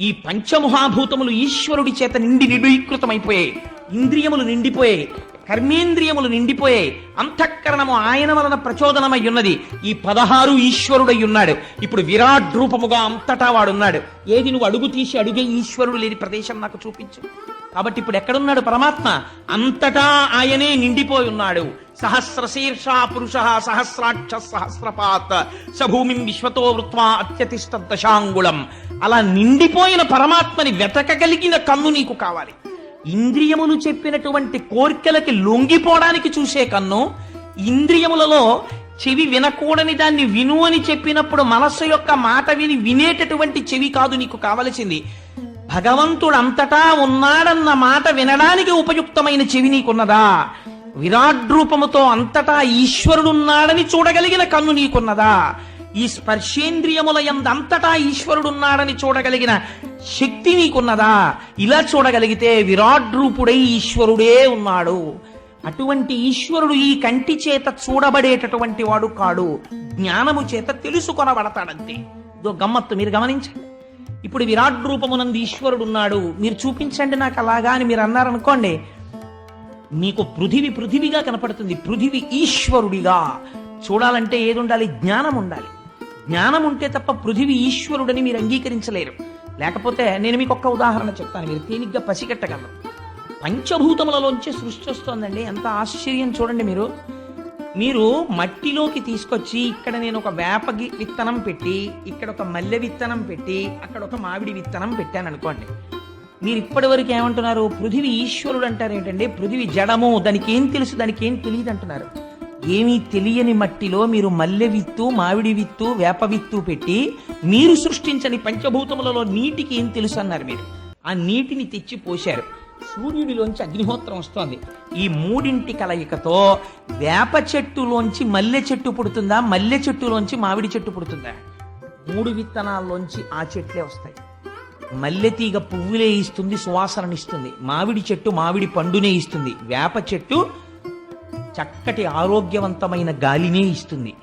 ఈ పంచమహాభూతములు ఈశ్వరుడి చేత నిండి నిడీకృతమైపోయాయి ఇంద్రియములు నిండిపోయాయి కర్మేంద్రియములు నిండిపోయాయి అంతఃకరణము ఆయన వలన ప్రచోదనమై ఉన్నది ఈ పదహారు ఈశ్వరుడై ఉన్నాడు ఇప్పుడు విరాట్ రూపముగా అంతటా వాడున్నాడు. ఏది నువ్వు అడుగు తీసి అడుగే ఈశ్వరుడు లేని ప్రదేశం నాకు చూపించు. కాబట్టి ఇప్పుడు ఎక్కడున్నాడు పరమాత్మ? అంతటా ఆయనే నిండిపోయి ఉన్నాడు. సహస్రశీర్ష పురుష సహస్రాక్ష సహస్రపాత్ సభూమిం విశ్వతో వృత్వా అత్యతిష్ట దశాంగుళం అలా నిండిపోయిన పరమాత్మని వెతకగలిగిన కన్ను నీకు కావాలి. ఇంద్రియములు చెప్పినటువంటి కోరికలకి లొంగిపోవడానికి చూసే కన్ను ఇంద్రియములలో చెవి వినకూడని దాన్ని విను అని చెప్పినప్పుడు మనస్సు యొక్క మాట విని వినేటటువంటి చెవి కాదు నీకు కావలసింది. భగవంతుడు అంతటా ఉన్నాడన్న మాట వినడానికి ఉపయుక్తమైన చెవి నీకున్నదా? విరాట్ రూపముతో అంతటా ఈశ్వరుడున్నాడని చూడగలిగిన కన్ను నీకున్నదా? ఈ స్పర్శేంద్రియముల ఎందంతటా అంతటా ఈశ్వరుడున్నాడని చూడగలిగిన శక్తి నీకున్నదా? ఇలా చూడగలిగితే విరాట్ రూపుడై ఈశ్వరుడే ఉన్నాడు. అటువంటి ఈశ్వరుడు ఈ కంటి చేత చూడబడేటటువంటి వాడు కాడు. జ్ఞానము చేత తెలుసుకొనబడతాడంతే. ఇదో గమ్మత్తు మీరు గమనించండి. ఇప్పుడు విరాట్ రూపమునందు ఈశ్వరుడు ఉన్నాడు మీరు చూపించండి నాకు అలాగా అని మీరు అన్నారనుకోండి మీకు పృథివి పృథివిగా కనపడుతుంది. పృథివి ఈశ్వరుడిగా. చూడాలంటే ఏది ఉండాలి జ్ఞానం ఉండాలి జ్ఞానం ఉంటే తప్ప పృథివి ఈశ్వరుడని మీరు అంగీకరించలేరు. లేకపోతే నేను మీకు ఒక్క ఉదాహరణ చెప్తాను. మీరు తేలిగ్గా పసిగట్టగలరు. పంచభూతములలోంచి సృష్టి వస్తోందండి. ఎంత ఆశ్చర్యం చూడండి మీరు. మీరు మట్టిలోకి తీసుకొచ్చి ఇక్కడ నేను ఒక వేప విత్తనం పెట్టి ఇక్కడ ఒక మల్లె విత్తనం పెట్టి అక్కడ ఒక మామిడి విత్తనం పెట్టాను అనుకోండి. మీరు ఇప్పటి వరకు ఏమంటున్నారు? పృథివి ఈశ్వరుడు అంటారు ఏంటంటే పృథివి జడము. దానికి ఏం తెలుసు? దానికి ఏం తెలియదు అంటున్నారు. ఏమీ తెలియని మట్టిలో మీరు మల్లె విత్తు మామిడి విత్తు వేప విత్తు పెట్టి మీరు సృష్టించని పంచభూతములలో నీటికి ఏం తెలుసు అన్నారు మీరు. ఆ నీటిని తెచ్చి పోశారు. సూర్యుడిలోంచి అగ్నిహోత్రం వస్తోంది. ఈ మూడింటి కలయికతో వేప చెట్టులోంచి మల్లె చెట్టు పుడుతుందా? మల్లె చెట్టులోంచి మామిడి చెట్టు పుడుతుందా? మూడు విత్తనాల్లోంచి ఆ చెట్లే వస్తాయి. మల్లె తీగ పువ్వులే ఇస్తుంది సువాసననిస్తుంది మామిడి చెట్టు మామిడి పండునే ఇస్తుంది. వేప చెట్టు చక్కటి ఆరోగ్యవంతమైన గాలినే ఇస్తుంది.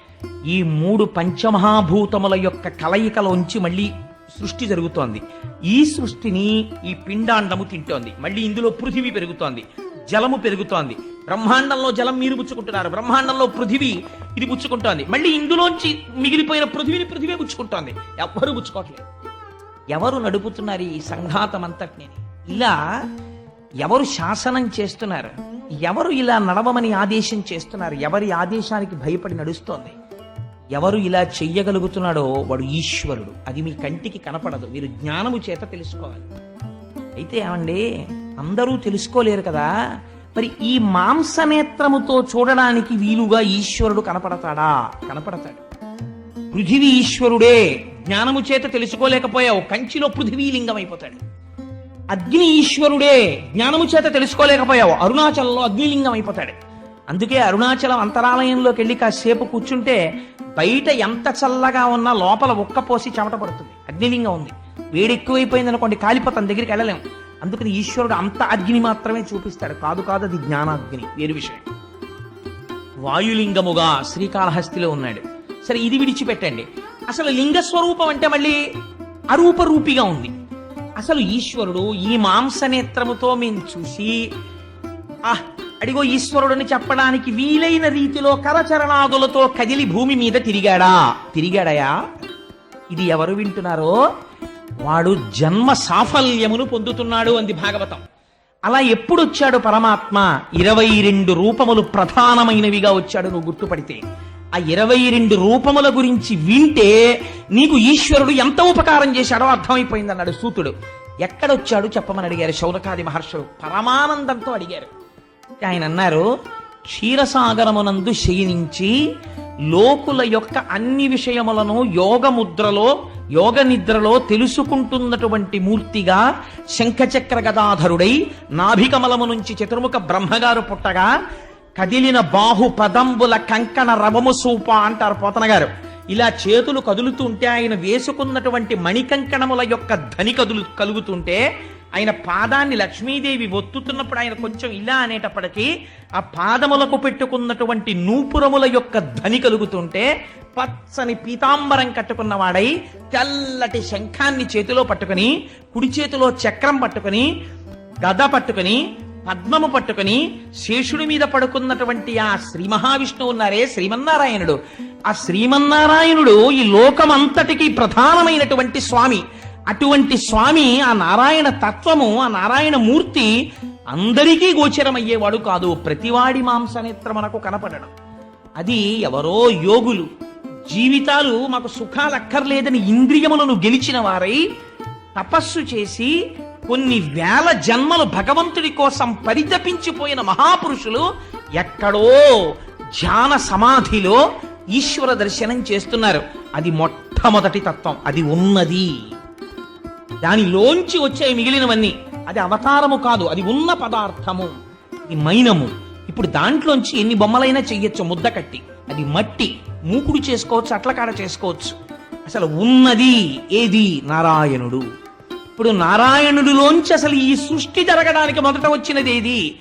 ఈ మూడు పంచమహాభూతముల యొక్క కలయికలోంచి మళ్ళీ సృష్టి జరుగుతోంది. ఈ సృష్టిని ఈ పిండాండము తింటోంది. మళ్ళీ ఇందులో పృథివీ పెరుగుతోంది. జలము పెరుగుతోంది. బ్రహ్మాండంలో జలం మీరు పుచ్చుకుంటున్నారు. బ్రహ్మాండంలో పృథివీ ఇది పుచ్చుకుంటోంది. మళ్ళీ ఇందులోంచి మిగిలిపోయిన పృథివీని పృథివీ పుచ్చుకుంటోంది. ఎవ్వరు పుచ్చుకోవట్లేదు. ఎవరు నడుపుతున్నారు ఈ సంఘాతం అంతటిని ఇలా ఎవరు శాసనం చేస్తున్నారు? ఎవరు ఇలా నడవమని ఆదేశం చేస్తున్నారు? ఎవరి ఆదేశానికి భయపడి నడుస్తోంది? ఎవరు ఇలా చెయ్యగలుగుతున్నాడో వాడు ఈశ్వరుడు. అది మీ కంటికి కనపడదు. మీరు జ్ఞానము చేత తెలుసుకోవాలి. అయితే ఏమండి? అందరూ తెలుసుకోలేరు కదా? మరి ఈ మాంసనేత్రముతో చూడడానికి వీలుగా ఈశ్వరుడు కనపడతాడా? కనపడతాడు. పృథివీ ఈశ్వరుడే. జ్ఞానము చేత తెలుసుకోలేకపోయావు. కంచిలో పృథివీ లింగం అయిపోతాడు. అగ్ని ఈశ్వరుడే. జ్ఞానము చేత తెలుసుకోలేకపోయావు. అరుణాచలంలో అగ్నిలింగం అయిపోతాడు. అందుకే అరుణాచలం అంతరాలయంలోకి వెళ్ళి కాసేపు కూర్చుంటే బయట ఎంత చల్లగా ఉన్నా లోపల ఉక్కపోసి చెమట పడుతుంది. అగ్నిలింగం ఉంది. వేడి ఎక్కువైపోయింది అనుకోండి కాలిపోతాం దగ్గరికి వెళ్ళలేం. అందుకని ఈశ్వరుడు అంత అగ్ని మాత్రమే చూపిస్తాడు. కాదు కాదు అది జ్ఞానాగ్ని వేరు విషయం. వాయులింగముగా శ్రీకాళహస్తిలో ఉన్నాడు. సరే ఇది విడిచిపెట్టండి. అసలు లింగ స్వరూపం అంటే మళ్ళీ అరూపరూపిగా ఉంది. అసలు ఈశ్వరుడు ఈ మాంసనేత్రముతో మేము చూసి ఆహ్ అడిగో ఈశ్వరుడని చెప్పడానికి వీలైన రీతిలో కరచరణాదులతో కదిలి భూమి మీద తిరిగాడా? తిరిగాడయా? ఇది ఎవరు వింటున్నారో? వాడు జన్మ సాఫల్యమును పొందుతున్నాడు అంది భాగవతం. అలా ఎప్పుడొచ్చాడు పరమాత్మ? ఇరవై రెండు రూపములు ప్రధానమైనవిగా వచ్చాడు నువ్వు గుర్తుపడితే. ఆ ఇరవై రెండు రూపముల గురించి వింటే నీకు ఈశ్వరుడు ఎంత ఉపకారం చేశాడో అర్థమైపోయింది అన్నాడు సూతుడు. ఎక్కడొచ్చాడు చెప్పమని అడిగారు శౌనకాది మహర్షులు. పరమానందంతో అడిగారు. ఆయన అన్నారు క్షీరసాగరమునందు శయనించి లోకుల యొక్క అన్ని విషయములను యోగ ముద్రలో యోగ నిద్రలో తెలుసుకుంటున్నటువంటి మూర్తిగా శంఖచక్ర గదాధరుడై నాభికమలము నుంచి చతుర్ముఖ బ్రహ్మగారు పుట్టగా కదిలిన బాహు పదంబుల కంకణ రవము సూప అంటారు పోతన గారు ఇలా చేతులు కదులుతుంటే ఆయన వేసుకున్నటువంటి మణికంకణముల యొక్క ధని కదులు కలుగుతుంటే ఆయన పాదాన్ని లక్ష్మీదేవి ఒత్తుతున్నప్పుడు ఆయన కొంచెం ఇలా అనేటప్పటికీ ఆ పాదములకు పెట్టుకున్నటువంటి నూపురముల యొక్క ధ్వని కలుగుతుంటే పచ్చని పీతాంబరం కట్టుకున్నవాడై తెల్లటి శంఖాన్ని చేతిలో పట్టుకుని కుడి చేతిలో చక్రం పట్టుకుని గద పట్టుకుని పద్మము పట్టుకుని శేషుడి మీద పడుకున్నటువంటి ఆ శ్రీ మహావిష్ణువు ఉన్నారే శ్రీమన్నారాయణుడు. ఆ శ్రీమన్నారాయణుడు ఈ లోకమంతటికి ప్రధానమైనటువంటి స్వామి. అటువంటి స్వామి ఆ నారాయణ తత్వము ఆ నారాయణ మూర్తి అందరికీ గోచరమయ్యేవాడు కాదు. ప్రతివాడి మాంసనేత్రమునకు కనపడడం. అది ఎవరో యోగులు. జీవితాలు మాకు సుఖాలు అక్కర్లేదని ఇంద్రియములను గెలిచిన వారై తపస్సు చేసి కొన్ని వేల జన్మలు భగవంతుడి కోసం పరితపించిపోయిన మహాపురుషులు ఎక్కడో ధ్యాన సమాధిలో ఈశ్వర దర్శనం చేస్తున్నారు. అది మొట్టమొదటి తత్వం. అది ఉన్నది. దానిలోంచి వచ్చే మిగిలినవన్నీ. అది అవతారము కాదు అది ఉన్న పదార్థము. ఇది మైనము. ఇప్పుడు దాంట్లోంచి ఎన్ని బొమ్మలైనా చెయ్యొచ్చు ముద్ద కట్టి. అది మట్టి. మూకుడు చేసుకోవచ్చు అట్లకాడ చేసుకోవచ్చు. అసలు ఉన్నది ఏది? నారాయణుడు. ఇప్పుడు నారాయణుడిలోంచి అసలు ఈ సృష్టి జరగడానికి మొదట వచ్చినది ఏది?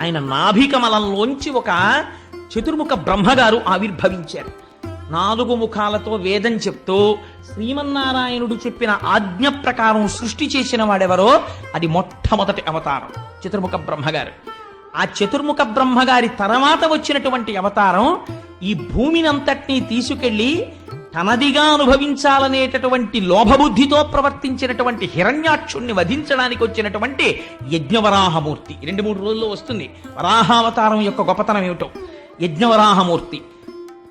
ఆయన నాభికమలంలోంచి ఒక చతుర్ముఖ బ్రహ్మగారు ఆవిర్భవించారు. నాలుగు ముఖాలతో వేదం చెప్తూ శ్రీమన్నారాయణుడు చెప్పిన ఆజ్ఞ ప్రకారం సృష్టి చేసిన వాడెవరో అది మొట్టమొదటి అవతారం చతుర్ముఖ బ్రహ్మగారు. ఆ చతుర్ముఖ బ్రహ్మగారి తర్వాత వచ్చినటువంటి అవతారం ఈ భూమినంతటినీ తీసుకెళ్ళి తనదిగా అనుభవించాలనేటటువంటి లోభబుద్ధితో ప్రవర్తించినటువంటి హిరణ్యాక్షుణ్ణి వధించడానికి వచ్చినటువంటి యజ్ఞవరాహమూర్తి. రెండు మూడు రోజుల్లో వస్తుంది. వరాహావతారం యొక్క గొప్పతనం ఏమిటో? యజ్ఞవరాహమూర్తి.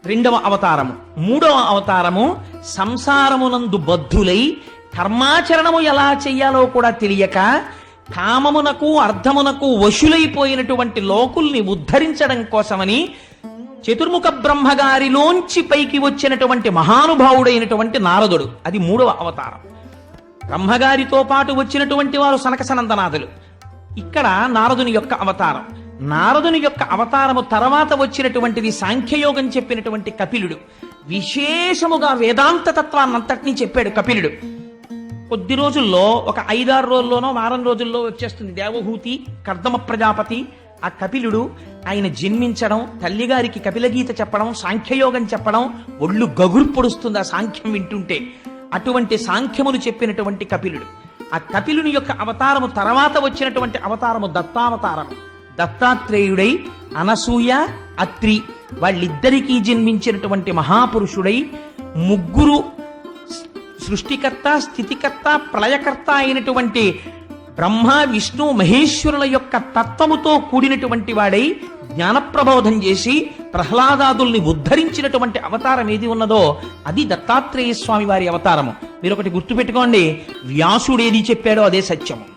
రెండవ అవతారము. మూడవ అవతారము సంసారమునందు బద్ధులై కర్మాచరణము ఎలా చెయ్యాలో కూడా తెలియక కామమునకు అర్థమునకు వశులైపోయినటువంటి లోకుల్ని ఉద్ధరించడం కోసమని చతుర్ముఖ బ్రహ్మగారిలోంచి పైకి వచ్చినటువంటి మహానుభావుడైనటువంటి నారదుడు. అది మూడవ అవతారం. బ్రహ్మగారితో పాటు వచ్చినటువంటి వారు సనక సనందనాథులు ఇక్కడ నారదుని యొక్క అవతారం. నారదుని యొక్క అవతారము తర్వాత వచ్చినటువంటిది సాంఖ్యయోగం చెప్పినటువంటి కపిలుడు. విశేషముగా వేదాంత తత్వాన్నంతటినీ చెప్పాడు కపిలుడు. కొద్ది రోజుల్లో ఒక ఐదారు రోజుల్లోనో వారం రోజుల్లో వచ్చేస్తుంది దేవహూతి కర్దమ ప్రజాపతి. ఆ కపిలుడు ఆయన జన్మించడం తల్లిగారికి కపిలగీత చెప్పడం సాంఖ్యయోగం చెప్పడం ఒళ్ళు గగురు పొడుస్తుంది ఆ సాంఖ్యం వింటుంటే. అటువంటి సాంఖ్యములు చెప్పినటువంటి కపిలుడు. ఆ కపిలుని యొక్క అవతారము తర్వాత వచ్చినటువంటి అవతారము దత్తావతారము. దత్తాత్రేయుడై అనసూయ అత్రి వాళ్ళిద్దరికీ జన్మించినటువంటి మహాపురుషుడై ముగ్గురు సృష్టికర్త స్థితికర్త ప్రళయకర్త అయినటువంటి బ్రహ్మ విష్ణు మహేశ్వరుల యొక్క తత్వముతో కూడినటువంటి వాడై జ్ఞానప్రబోధం చేసి ప్రహ్లాదాదుల్ని ఉద్ధరించినటువంటి అవతారం ఏది ఉన్నదో అది దత్తాత్రేయ స్వామి వారి అవతారము. మీరు ఒకటి గుర్తుపెట్టుకోండి. వ్యాసుడు ఏది చెప్పాడో అదే సత్యము.